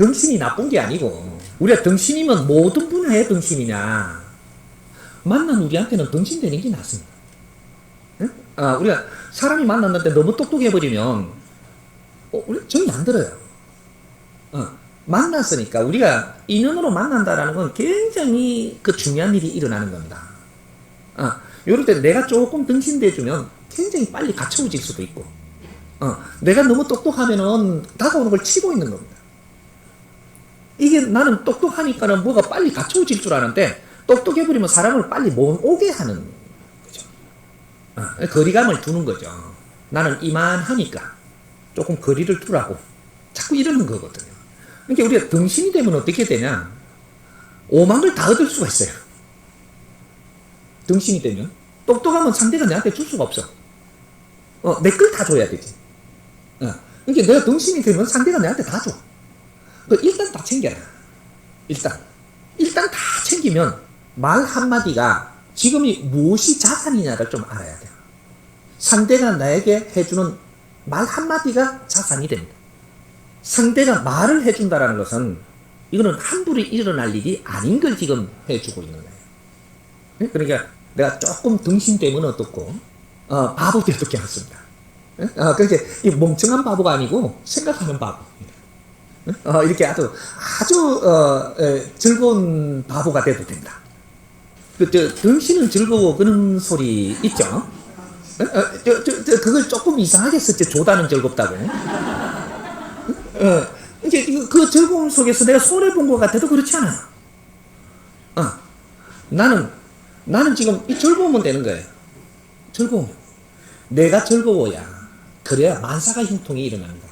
등신이 나쁜 게 아니고 우리가 등신이면 모든 분야의 등신이냐 만난 우리한테는 등신 되는 게 낫습니다. 응? 아, 우리가 사람이 만났는데 너무 똑똑해버리면 어, 우리 정이 안 들어요. 어, 만났으니까 우리가 인연으로 만난다라는 건 굉장히 그 중요한 일이 일어나는 겁니다. 어, 이럴 때 내가 조금 등신돼주면 굉장히 빨리 갖춰질 수도 있고, 어, 내가 너무 똑똑하면은 다가오는 걸 치고 있는 겁니다. 이게 나는 똑똑하니까는 뭐가 빨리 갖춰질 줄 아는데, 똑똑해버리면 사람을 빨리 못 오게 하는 거죠. 어, 거리감을 두는 거죠. 나는 이만하니까 조금 거리를 두라고 자꾸 이러는 거거든요. 그러니까 우리가 등신이 되면 어떻게 되냐? 오만 걸다 얻을 수가 있어요. 등신이 되면 똑똑하면 상대가 내한테 줄 수가 없어. 어, 내 걸 다 줘야 되지. 어. 그러니까 내가 등신이 되면 상대가 내한테 다 줘. 너 일단 다 챙겨라. 일단. 일단 다 챙기면 말 한마디가 지금이 무엇이 자산이냐를 좀 알아야 돼요. 상대가 나에게 해주는 말 한마디가 자산이 됩니다. 상대가 말을 해준다라는 것은 이거는 함부로 일어날 일이 아닌 걸 지금 해주고 있는 거예요. 예? 그러니까 내가 조금 등신 되면 어떻고, 어, 바보 되도 괜찮습니다. 예? 어, 이 멍청한 바보가 아니고 생각하는. 예? 어, 이렇게 아주 아주 어, 에, 즐거운 바보가 돼도 된다. 그, 저, 등신은 즐거워 그런 소리 있죠? 어, 어, 저, 저, 저, 그걸 조금 이상하게 썼죠. 조다는 즐겁다고. 어, 이제 그 즐거움 속에서 내가 손해 본 것 같아도 그렇지 않아. 어, 나는 나는 지금 이 즐거우면 되는 거예요. 즐거움. 내가 즐거워야 그래야 만사가 형통이 일어납니다.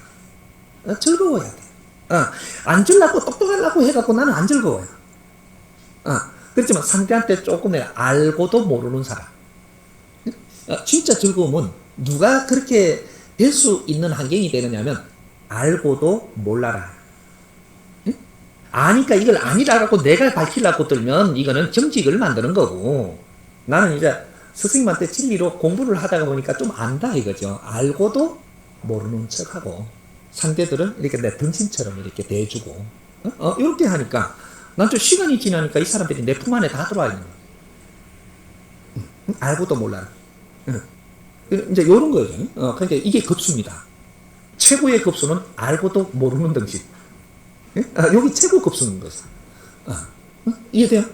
어, 즐거워야 돼. 어, 안 즐라고 똑똑하려고 해갖고 나는 안 즐거워요. 어, 그렇지만 상대한테 조금 내가 알고도 모르는 사람. 어, 진짜 즐거움은 누가 그렇게 될 수 있는 환경이 되느냐면 알고도 몰라라. 응? 아니까 이걸 아니라고 내가 밝히려고 들면 이거는 정직을 만드는 거고 나는 이제 스승님한테 진리로 공부를 하다가 보니까 좀 안다 이거죠. 알고도 모르는 척하고 상대들은 이렇게 내 등신처럼 이렇게 대해주고 어? 어, 이렇게 하니까 난 좀 시간이 지나니까 이 사람들이 내 품 안에 다 들어와 있는 거야. 응? 알고도 몰라. 응. 이제 이런 거죠. 어, 그러니까 이게 급수입니다. 최고의 급수는 알고도 모르는 등신. 예? 아, 여기 최고 급수는 거죠. 아, 어? 이해돼요?